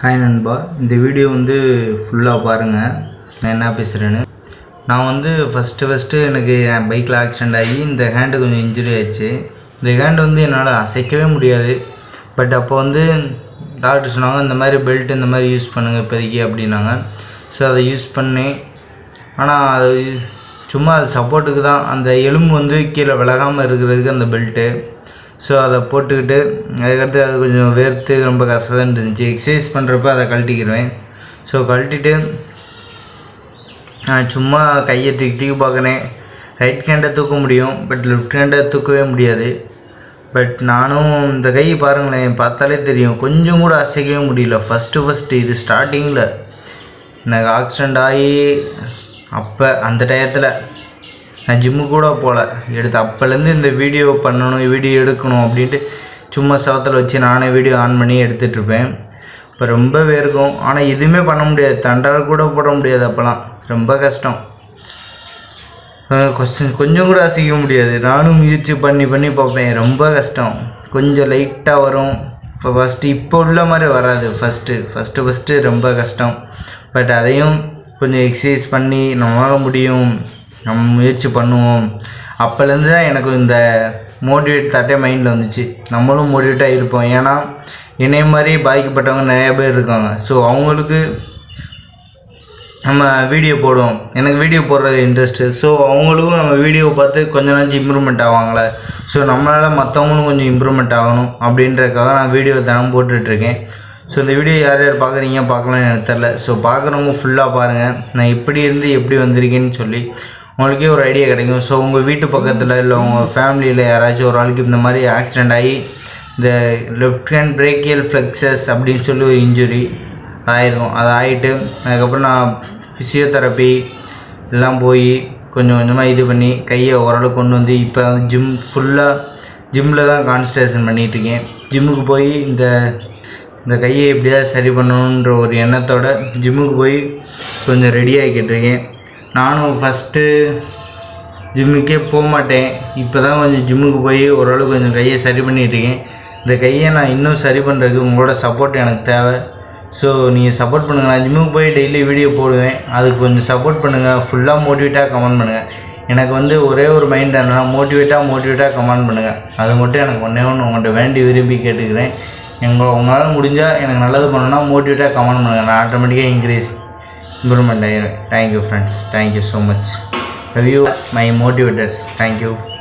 Hi நண்பா. இந்த video வந்து ஃபுல்லாக பாருங்கள் நான் என்ன பேசுகிறேன்னு நான் வந்து ஃபஸ்ட்டு ஃபஸ்ட்டு எனக்கு என் பைக்கில் ஆக்சிடெண்ட் ஆகி இந்த ஹேண்டு கொஞ்சம் இன்ஜுரி ஆயிடுச்சு. இந்த ஹேண்டு வந்து என்னால் அசைக்கவே முடியாது. பட் அப்போ வந்து டாக்டர் சொன்னாங்க இந்த மாதிரி பெல்ட் இந்த மாதிரி யூஸ் பண்ணுங்கள் இப்போதைக்கு அப்படின்னாங்க. ஸோ அதை யூஸ் பண்ணேன். ஆனால் அது சும்மா அது சப்போர்ட்டுக்கு தான். அந்த எலும்பு வந்து கீழே விலகாமல் இருக்கிறதுக்கு அந்த பெல்ட்டு ஸோ அதை போட்டுக்கிட்டு அதுக்கடுத்து அது கொஞ்சம் வேர்த்து ரொம்ப கஷ்டம் இருந்துச்சு. எக்ஸசைஸ் பண்ணுறப்ப அதை கழட்டிக்கிடுவேன் ஸோ கழட்டிட்டு நான் சும்மா கையை தூக்கி தூக்கி பார்க்குறேன். ரைட் ஹேண்டை தூக்க முடியும் பட் லெஃப்ட் ஹேண்டை தூக்கவே முடியாது. பட் நானும் இந்த கை பாருங்களேன் பார்த்தாலே தெரியும். கொஞ்சம் கூட அசைக்கவே முடியல. ஃபஸ்ட்டு ஃபஸ்ட்டு இது ஸ்டார்டிங்கில் எனக்கு ஆக்சிடெண்ட் ஆகி அப்போ அந்த டயத்தில். நான் ஜிம்மு கூட போகல எடுத்து அப்போலேருந்து இந்த வீடியோ பண்ணணும் வீடியோ எடுக்கணும் அப்படின்ட்டு சும்மா சவத்தில் வச்சு நானே வீடியோ ஆன் பண்ணி எடுத்துகிட்ருப்பேன் இப்போ ரொம்ப வேர்க்கும். ஆனால் எதுவுமே பண்ண முடியாது. தண்டால் கூட போட முடியாது அப்போலாம். ரொம்ப கஷ்டம். கொஸ்டின் கொஞ்சம் கூட அசைக்க முடியாது. நானும் முயற்சி பண்ணி பண்ணி பார்ப்பேன். ரொம்ப கஷ்டம். கொஞ்சம் லைட்டாக வரும். இப்போ ஃபஸ்ட்டு இப்போ உள்ள மாதிரி வராது. ஃபஸ்ட்டு ஃபஸ்ட்டு ஃபஸ்ட்டு ரொம்ப கஷ்டம். பட் அதையும் கொஞ்சம் எக்ஸசைஸ் பண்ணி நம்மளால் முடியும். நம்ம முயற்சி பண்ணுவோம். அப்போலேருந்து தான் எனக்கு இந்த மோட்டிவேட் தாட்டே மைண்டில் வந்துச்சு. நம்மளும் மோட்டிவேட்டாக இருப்போம். ஏன்னா என்னைய மாதிரி பாதிக்கப்பட்டவங்க நிறையா பேர் இருக்காங்க. ஸோ அவங்களுக்கு நம்ம வீடியோ போடுவோம். எனக்கு வீடியோ போடுறது இன்ட்ரெஸ்ட்டு ஸோ அவங்களுக்கும் நம்ம வீடியோ பார்த்து கொஞ்ச நாச்சும் இம்ப்ரூவ்மெண்ட் ஆவாங்களே. ஸோ நம்மளால் மற்றவங்களும் கொஞ்சம் இம்ப்ரூவ்மெண்ட் ஆகணும் அப்படின்றதுக்காக நான் வீடியோ தினம் போட்டுட்ருக்கேன். ஸோ இந்த வீடியோ யார் யார் பார்க்குறீங்க பார்க்கலாம்னு எனக்கு தெரில ஸோ பார்க்குறவங்க ஃபுல்லாக பாருங்கள் நான் எப்படி இருந்து எப்படி வந்திருக்கேன்னு சொல்லி உங்களுக்கே ஒரு ஐடியா கிடைக்கும். ஸோ உங்கள் வீட்டு பக்கத்தில் இல்லை உங்கள் ஃபேமிலியில் யாராச்சும் ஒரு ஆளுக்கு இந்த மாதிரி ஆக்சிடெண்ட் ஆகி இந்த லெஃப்ட் ஹேண்ட் பிரேக்கியல் ஃப்ளெக்ஸஸ் அப்படின்னு சொல்லி ஒரு இன்ஜுரி ஆயிருக்கும் அது ஆகிட்டு அதுக்கப்புறம் நான் ஃபிசியோதெரப்பி எல்லாம் போய் கொஞ்சம் கொஞ்சமாக இது பண்ணி கையை ஓரளவுக்கு கொண்டு வந்து இப்போ ஜிம் ஃபுல்லாக ஜிம்மில் தான் கான்சன்ட்ரேஷன் பண்ணிகிட்ருக்கேன் ஜிம்முக்கு போய் இந்த இந்த கையை எப்படியாவது சரி பண்ணணுன்ற ஒரு எண்ணத்தோட ஜிம்முக்கு போய் கொஞ்சம் ரெடி ஆகிக்கிட்டு இருக்கேன். நானும் ஃபஸ்ட்டு ஜிம்முக்கே போக மாட்டேன் இப்போ தான் கொஞ்சம் ஜிம்முக்கு போய் ஓரளவுக்கு கொஞ்சம் கையை சரி பண்ணிகிட்ருக்கேன் இந்த கையை நான் இன்னும் சரி பண்ணுறதுக்கு உங்களோட சப்போர்ட் எனக்கு தேவை. ஸோ நீங்கள் சப்போர்ட் பண்ணுங்கள் நான் ஜிம்முக்கு போய் டெய்லி வீடியோ போடுவேன். அதுக்கு கொஞ்சம் சப்போர்ட் பண்ணுங்கள் ஃபுல்லாக மோட்டிவேட்டாக கமெண்ட் பண்ணுங்கள் எனக்கு வந்து ஒரே ஒரு மைண்ட் என்னென்னா மோட்டிவேட்டாக மோட்டிவேட்டாக கமெண்ட் பண்ணுங்கள் அது மட்டும் எனக்கு ஒன்றே ஒன்று உங்கள்கிட்ட வேண்டி விரும்பி கேட்டுக்கிறேன். எங்களை உங்களால் முடிஞ்சால் எனக்கு நல்லது பண்ணணும்னா மோட்டிவேட்டாக கமெண்ட் பண்ணுங்கள் நான் ஆட்டோமேட்டிக்காக increase Guruman Thank you friends. Thank you so much. Review my motivators. Thank you.